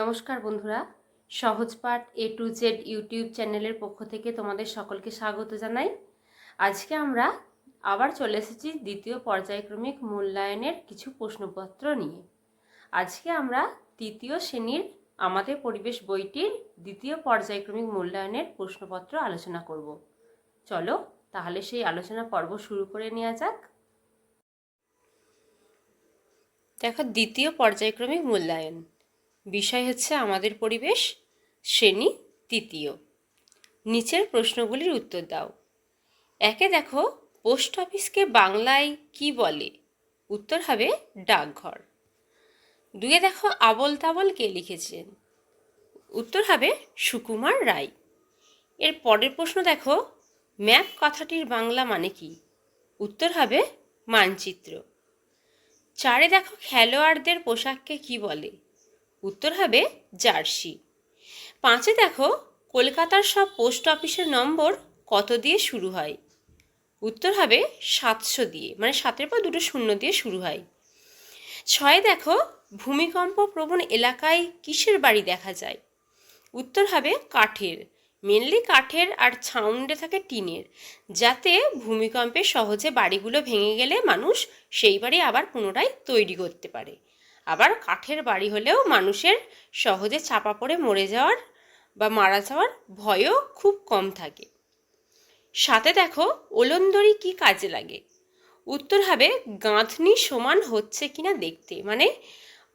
নমস্কার বন্ধুরা। সহজ পাঠ এ টু জেড ইউটিউব চ্যানেলের পক্ষ থেকে তোমাদের সকলকে স্বাগত জানাই। আজকে আমরা আবার চলে এসেছি দ্বিতীয় পর্যায়ক্রমিক মূল্যায়নের কিছু প্রশ্নপত্র নিয়ে। আজকে আমরা তৃতীয় শ্রেণির আমাদের পরিবেশ বইটির দ্বিতীয় পর্যায়ক্রমিক মূল্যায়নের প্রশ্নপত্র আলোচনা করব। চলো তাহলে সেই আলোচনা পর্ব শুরু করে নেওয়া যাক। দেখো, দ্বিতীয় পর্যায়ক্রমিক মূল্যায়ন। বিষয় হচ্ছে আমাদের পরিবেশ, শ্রেণি, তৃতীয়। নিচের প্রশ্নগুলির উত্তর দাও। একে দেখো, পোস্ট অফিসকে বাংলায় কি বলে? উত্তর হবে ডাকঘর। দুয়ে দেখো আবল তাবল কে লিখেছেন? উত্তর হবে সুকুমার রায়। এর পরের প্রশ্ন দেখো, ম্যাপ কথাটির বাংলা মানে কি? উত্তর হবে মানচিত্র। চারে দেখো, খেলোয়াড়দের পোশাককে কি বলে? উত্তর হবে জার্সি। পাঁচে দেখো, কলকাতার সব পোস্ট অফিসের নম্বর কত দিয়ে শুরু হয়? উত্তর হবে সাতশো দিয়ে মানে সাতের পর দুটো শূন্য দিয়ে শুরু হয়। ছয় দেখো, ভূমিকম্প প্রবণ এলাকায় কিসের বাড়ি দেখা যায়? উত্তর হবে কাঠের মেনলি কাঠের আর ছাউন্ডে থাকে টিনের, যাতে ভূমিকম্পে সহজে বাড়িগুলো ভেঙে গেলে মানুষ সেই বাড়ি আবার পুনরায় তৈরি করতে পারে। আবার কাঠের বাড়ি হলেও মানুষের সহজে চাপা পড়ে মরে যাওয়ার বা মারা যাওয়ার ভয়ও খুব কম থাকে। সাথে দেখো, ওলন্দরি কি কাজে লাগে? উত্তর হবে, গাঁথনি সমান হচ্ছে কিনা দেখতে। মানে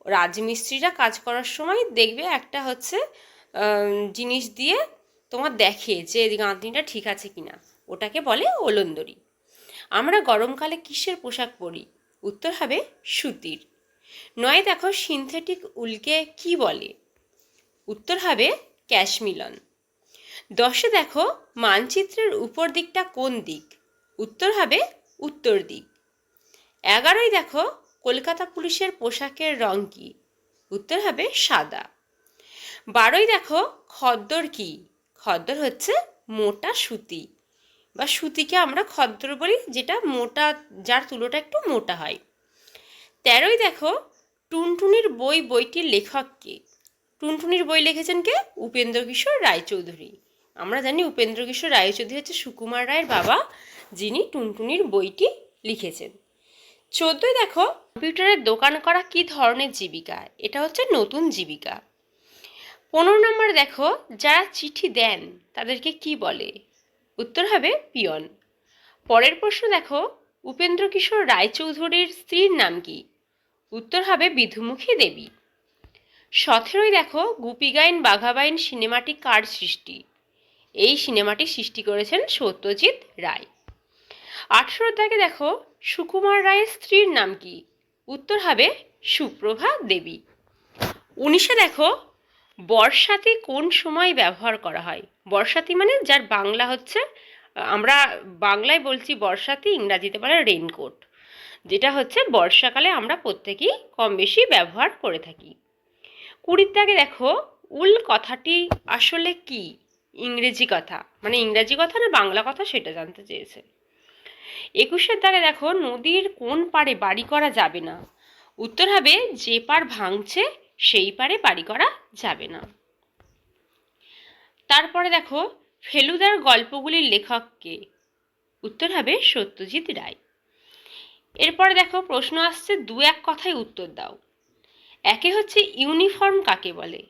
রাজমিস্ত্রিরা কাজ করার সময় দেখবে একটা হচ্ছে জিনিস দিয়ে তোমার দেখে যে গাঁথনিটা ঠিক আছে কিনা। ওটাকে বলে ওলন্দরি। আমরা গরমকালে কিসের পোশাক পরি? উত্তর হবে, সুতির। নয়, দেখো সিনথেটিক উলকে কি বলে? উত্তর হবে ক্যাশমিলন। দশে দেখো মানচিত্রের উপর দিকটা কোন দিক? উত্তর হবে উত্তর দিক। এগারোই দেখো কলকাতা পুলিশের পোশাকের রং কি? উত্তর হবে সাদা। বারোই দেখো খদ্দর কি? খদ্দর হচ্ছে মোটা সুতি। বা সুতিকে আমরা খদ্দর বলি, যেটা মোটা, যার তুলোটা একটু মোটা হয়। তেরোই দেখো টুনটুনির বই, বইটির লেখক কে? টুনটুনির বই লিখেছেন কে? উপেন্দ্র কিশোর রায়চৌধুরী। আমরা জানি উপেন্দ্র কিশোর রায়চৌধুরী হচ্ছে সুকুমার রায়ের বাবা, যিনি টুনটুনির বইটি লিখেছেন। চোদ্দই দেখো কম্পিউটারের দোকান করা কি ধরনের জীবিকা? এটা হচ্ছে নতুন জীবিকা। পনেরো নম্বর দেখো, যারা চিঠি দেন, তাদেরকে কি বলে? উত্তর হবে পিয়ন। পরের প্রশ্ন দেখো উপেন্দ্র কিশোর রায়চৌধুরীর স্ত্রীর নাম কি? উত্তর হবে বিধুমুখী দেবী। সতেরোই দেখো গুপিগাইন বাঘাবাইন সিনেমাটি কার সৃষ্টি? এই সিনেমাটি সৃষ্টি করেছেন সত্যজিৎ রায়। আঠেরোর দাগে দেখো সুকুমার রায়ের স্ত্রীর নাম কি? উত্তর হবে সুপ্রভা দেবী। উনিশে দেখো বর্ষাতি কোন সময় ব্যবহার করা হয়? বর্ষাতি মানে যার বাংলা হচ্ছে, আমরা বাংলায় বলছি বর্ষাতি, ইংরাজিতে বলে রেনকোট যেটা হচ্ছে বর্ষাকালে আমরা প্রত্যেকেই কম বেশি ব্যবহার করে থাকি। কুড়ির দাগে দেখো, উল কথাটি আসলে কি? ইংরেজি কথা। মানে ইংরাজি কথা না, বাংলা কথা সেটা জানতে চেয়েছে। একুশের দাগে দেখো, নদীর কোন পারে বাড়ি করা যাবে না? উত্তর হবে, যে পার ভাঙছে, সেই পারে বাড়ি করা যাবে না। তারপরে দেখো, ফেলুদার গল্পগুলির লেখককে উত্তর হবে সত্যজিৎ রায়। এরপরে দেখো প্রশ্ন আসছে, দু এক কথায় উত্তর দাও। একে হচ্ছে ইউনিফর্ম কাকে বলে?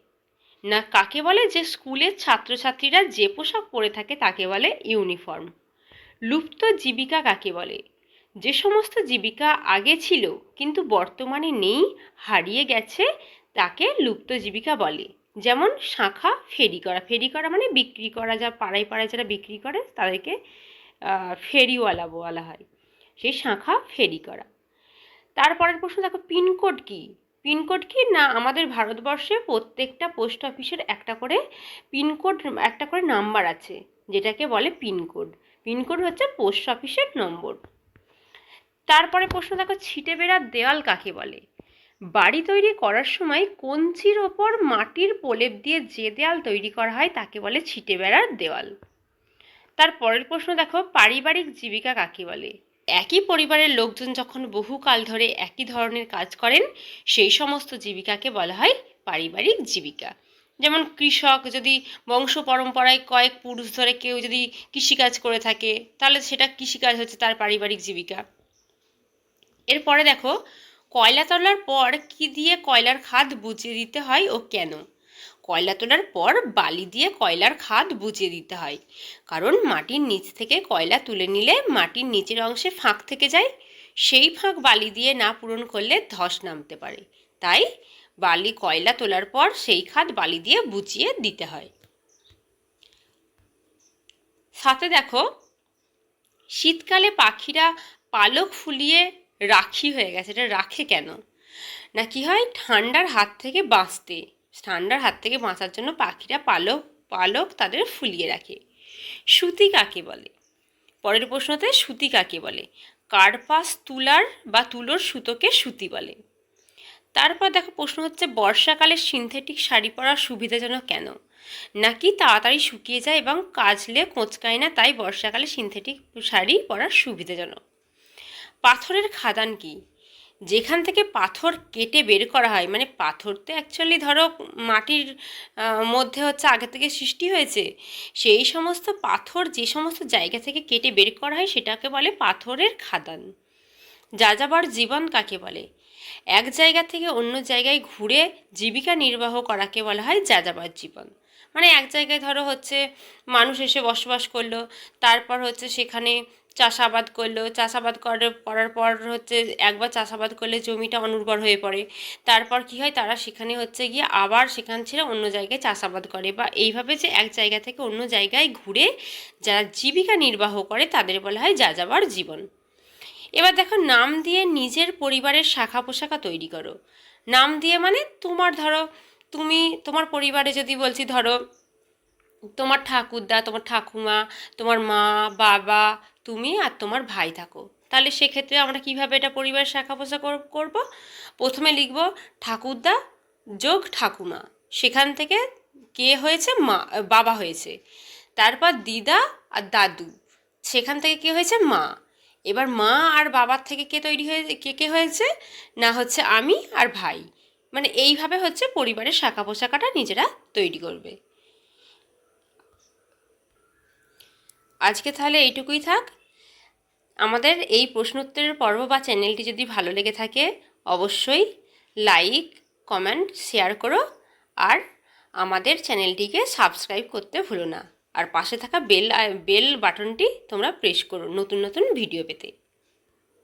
না, কাকে বলে যে স্কুলের ছাত্রছাত্রীরা যে পোশাক পরে থাকে তাকে বলে ইউনিফর্ম। লুপ্ত জীবিকা কাকে বলে? যে সমস্ত জীবিকা আগে ছিল কিন্তু বর্তমানে নেই, হারিয়ে গেছে, তাকে লুপ্ত জীবিকা বলে। যেমন শাখা, ফেরি করা। ফেরি করা মানে বিক্রি করা, যা পাড়ায় পাড়ায় যারা বিক্রি করে তাদেরকে ফেরিওয়ালা বলা হয়। সেই শাখা ফেরি করা। তারপরের প্রশ্ন, দেখো, পিনকোড কি? পিনকোড কি? না, আমাদের ভারতবর্ষে প্রত্যেকটা পোস্ট অফিসের একটা করে পিনকোড, একটা করে নাম্বার আছে, যেটাকে বলে পিনকোড। পিনকোড হচ্ছে পোস্ট অফিসের নম্বর। তারপরে প্রশ্ন, দেখো, ছিটে বেড়ার দেওয়াল কাকে বলে? বাড়ি তৈরি করার সময় কঞ্চির ওপর মাটির প্রলেপ দিয়ে যে দেয়াল তৈরি করা হয়, তাকে বলে ছিটে বেড়ার দেওয়াল তার পরের প্রশ্ন, দেখো, পারিবারিক জীবিকা কাকে বলে? একই পরিবারের লোকজন যখন বহুকাল ধরে একই ধরনের কাজ করেন, সেই সমস্ত জীবিকাকে বলা হয় পারিবারিক জীবিকা। যেমন কৃষক যদি বংশ পরম্পরায় কয়েক পুরুষ ধরে কেউ যদি কৃষিকাজ করে থাকে, তাহলে সেটা কৃষিকাজ হচ্ছে তার পারিবারিক জীবিকা। এরপরে দেখো, কয়লা তোলার পর কি দিয়ে কয়লার খাদ বুঝিয়ে দিতে হয় ও কেন? কয়লা তোলার পর বালি দিয়ে কয়লার খাদ বুঝিয়ে দিতে হয়। কারণ মাটির নিচ থেকে কয়লা তুলে নিলে মাটির নিচের অংশে ফাঁক থেকে যায়। সেই ফাঁক বালি দিয়ে না পূরণ করলে ধস নামতে পারে। তাই বালি কয়লা তোলার পর সেই খাদ বালি দিয়ে বুঝিয়ে দিতে হয়। সাথে দেখো, শীতকালে পাখিরা পালক ফুলিয়ে রাখি হয়ে গেছে। এটা রাখে কেন? না কি হয়? ঠান্ডার হাত থেকে বাঁচতে। ঠান্ডার হাত থেকে বাঁচার জন্য পাখিরা পালক পালক তাদের ফুলিয়ে রাখে। সুতি কাকে বলে? পরের প্রশ্নতে সুতি কাকে বলে? কার্পাস, তুলার বা তুলোর সুতোকে সুতি বলে। তারপর দেখো প্রশ্ন হচ্ছে, বর্ষাকালে সিনথেটিক শাড়ি পরা সুবিধাজনক কেন? নাকি তাড়াতাড়ি শুকিয়ে যায় এবং কাচলে কোঁচকায় না, তাই বর্ষাকালে সিনথেটিক শাড়ি পরা সুবিধাজনক? পাথরের খাদান কি? যেখান থেকে পাথর কেটে বের করা হয় মানে পাথর তো অ্যাকচুয়ালি ধরো মাটির মধ্যে হচ্ছে আগে থেকে সৃষ্টি হয়েছে, সেই সমস্ত পাথর যে সমস্ত জায়গা থেকে কেটে বের করা হয় সেটাকে বলে পাথরের খাদান। যাযাবর জীবন কাকে বলে? এক জায়গা থেকে অন্য জায়গায় ঘুরে জীবিকা নির্বাহ করাকে বলা হয় যাযাবর জীবন। মানে এক জায়গায় ধরো হচ্ছে মানুষ এসে বসবাস করল, তারপর হচ্ছে সেখানে চাষাবাদ করল। চাষাবাদ করে, করার পর হচ্ছে একবার চাষাবাদ করলে জমিটা অনুর্বর হয়ে পড়ে। তারপর কি হয়? তারা সেখানে হচ্ছে গিয়ে আবার সেখান ছেড়ে অন্য জায়গায় চাষাবাদ করে বা এইভাবে যে এক জায়গা থেকে অন্য জায়গায় ঘুরে যারা জীবিকা নির্বাহ করে, তাদের বলা হয় যা যাবার জীবন। এবার দেখো, নাম দিয়ে নিজের পরিবারের শাখা পোশাখা তৈরি করো। নাম দিয়ে মানে তোমার ধরো, তুমি, তোমার পরিবারে যদি বলছি ধরো, তোমার ঠাকুরদা, তোমার ঠাকুমা, তোমার মা, বাবা তুমি আর তোমার ভাই থাকো। তাহলে সেক্ষেত্রে আমরা কীভাবে এটা পরিবারের শাখা পোশাক করব? প্রথমে লিখব, ঠাকুরদা, যোগ ঠাকুমা। সেখান থেকে কে হয়েছে? মা, বাবা হয়েছে। তারপর দিদা আর দাদু। সেখান থেকে কে হয়েছে? মা। এবার মা আর বাবার থেকে কে তৈরি হয়ে, কে কে হয়েছে? না হচ্ছে আমি আর ভাই। মানে এইভাবে হচ্ছে পরিবারের শাখা পোশাকাটা নিজেরা তৈরি করবে। আজকে তাহলে এইটুকুই থাক। আমাদের এই প্রশ্নোত্তরের পর্ব বা চ্যানেলটি যদি ভালো লেগে থাকে, অবশ্যই লাইক কমেন্ট শেয়ার করো আর আমাদের চ্যানেলটিকে সাবস্ক্রাইব করতে ভুলো না। আর পাশে থাকা বেল বেল বাটনটি তোমরা প্রেস করো নতুন নতুন ভিডিও পেতে।